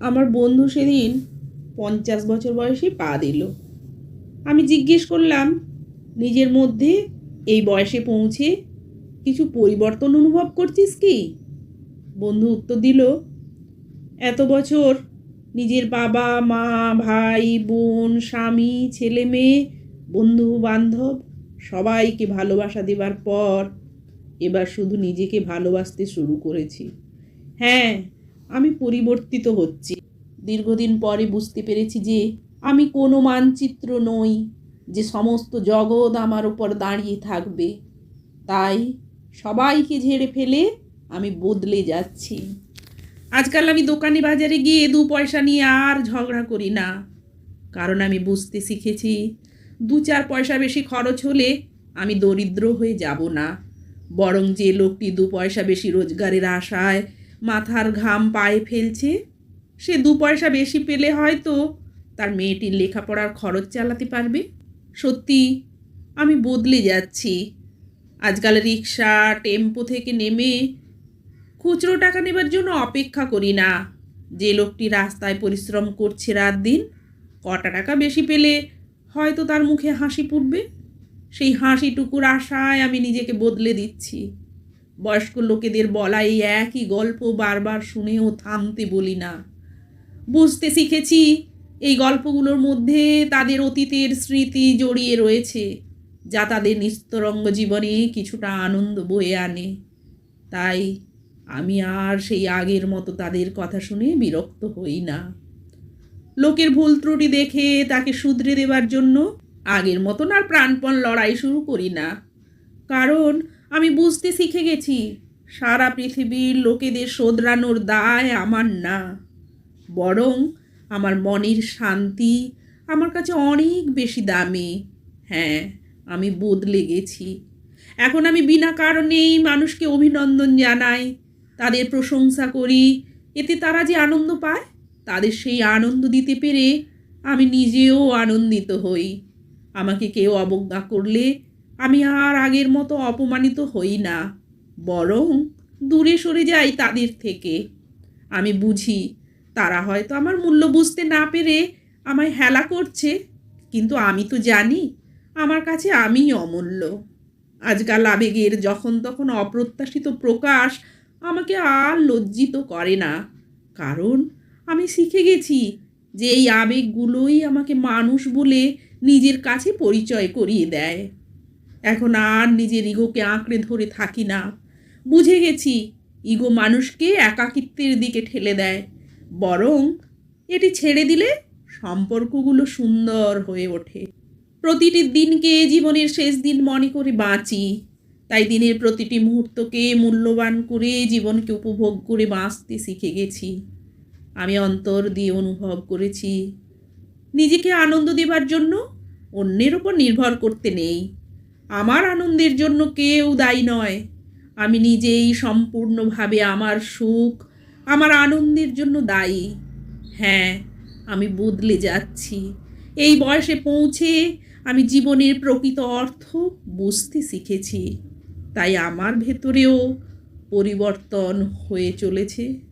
আমার বন্ধু সেদিন পঞ্চাশ বছর বয়সে পা দিল। আমি জিজ্ঞেস করলাম, নিজের মধ্যে এই বয়সে পৌঁছে কিছু পরিবর্তন অনুভব করছিস কি? বন্ধু উত্তর দিল, এত বছর নিজের বাবা, মা, ভাই, বোন, স্বামী, ছেলে, মেয়ে, বন্ধু, বান্ধব সবাইকে ভালোবাসা দেবার পর এবার শুধু নিজেকে ভালোবাসতে শুরু করেছি। হ্যাঁ আমি পরিবর্তিত হচ্ছি। দীর্ঘদিন পরে বুঝতে পেরেছি যে আমি কোনো মানচিত্র নই, যে সমস্ত জগৎ আমার ওপর দাঁড়িয়ে থাকবে। তাই সবাইকে ঝেড়ে ফেলে আমি বদলে যাচ্ছি। আজকাল আমি দোকানে বাজারে গিয়ে দু পয়সা নিয়ে আর ঝগড়া করি না। কারণ আমি বুঝতে শিখেছি, দু চার পয়সা বেশি খরচ হলে আমি দরিদ্র হয়ে যাব না। বরং যে লোকটি দু পয়সা বেশি রোজগারের আশায় মাথার ঘাম পায়ে ফেলছে। সে দু পয়সা বেশি পেলে হয়তো তার মেয়েটির লেখাপড়ার খরচ চালাতে পারবে। সত্যি, আমি বদলে যাচ্ছি। আজকাল রিক্সা, টেম্পো থেকে নেমে খুচরো টাকা নেবার জন্য অপেক্ষা করি না। যে লোকটি রাস্তায় পরিশ্রম করছে রাত দিন, কটা টাকা বেশি পেলে হয়তো তার মুখে হাসি ফুটবে। সেই হাসিটুকুর আশায় আমি নিজেকে বদলে দিচ্ছি। বয়স্ক লোকেদের বলা এই একই গল্প বারবার শুনেও থামতে বলি না। বুঝতে শিখেছি এই গল্পগুলোর মধ্যে তাদের অতীতের স্মৃতি জড়িয়ে রয়েছে, যা তাদের নিস্তরঙ্গ জীবনে কিছুটা আনন্দ বয়ে আনে। তাই আমি আর সেই আগের মতো তাদের কথা শুনে বিরক্ত হই না। লোকের ভুল ত্রুটি দেখে তাকে শুধরে দেবার জন্য আগের মতন আর প্রাণপণ লড়াই শুরু করি না। কারণ আমি বুঝতে শিখে গেছি, সারা পৃথিবীর লোকেদের শোধরানোর দায় আমার না। বরং আমার মনের শান্তি আমার কাছে অনেক বেশি দামি। হ্যাঁ আমি বদলে গেছি। এখন আমি বিনা কারণেই মানুষকে অভিনন্দন জানাই, তাদের প্রশংসা করি, এতে তারা যে আনন্দ পায়, তাদের সেই আনন্দ দিতে পেরে আমি নিজেও আনন্দিত হই। আমাকে কেউ অবজ্ঞা করলে আমি আর আগের মতো অপমানিত হই না, বরং দূরে সরে যাই তাদের থেকে। আমি বুঝি তারা হয়তো আমার মূল্য বুঝতে না পেরে আমায় হেলা করছে, কিন্তু আমি তো জানি আমার কাছে আমিই অমূল্য। আজকাল আবেগের যখন তখন অপ্রত্যাশিত প্রকাশ আমাকে আর লজ্জিত করে না, কারণ আমি শিখে গেছি যে এই আবেগগুলোই আমাকে মানুষ বলে নিজের কাছে পরিচয় করিয়ে দেয়। এখন আর নিজের ইগোকে আঁকড়ে ধরে থাকি না। বুঝে গেছি, ইগো মানুষকে একাকিত্বের দিকে ঠেলে দেয়। বরং এটি ছেড়ে দিলে সম্পর্কগুলো সুন্দর হয়ে ওঠে। প্রতিটি দিনকে জীবনের শেষ দিন মনে করে বাঁচি। তাই দিনের প্রতিটি মুহূর্তকে মূল্যবান করে জীবনকে উপভোগ করে বাঁচতে শিখে গেছি। আমি অন্তর দিয়ে অনুভব করেছি, নিজেকে আনন্দ দেবার জন্য অন্যের ওপর নির্ভর করতে নেই। আমার আনন্দের জন্য কেউ দায়ী নয়। আমি নিজেই সম্পূর্ণভাবে আমার সুখ, আমার আনন্দের জন্য দায়ী। হ্যাঁ আমি বদলে যাচ্ছি। এই বয়সে পৌঁছে আমি জীবনের প্রকৃত অর্থ বুঝতে শিখেছি। তাই আমার ভেতরেও পরিবর্তন হয়ে চলেছে।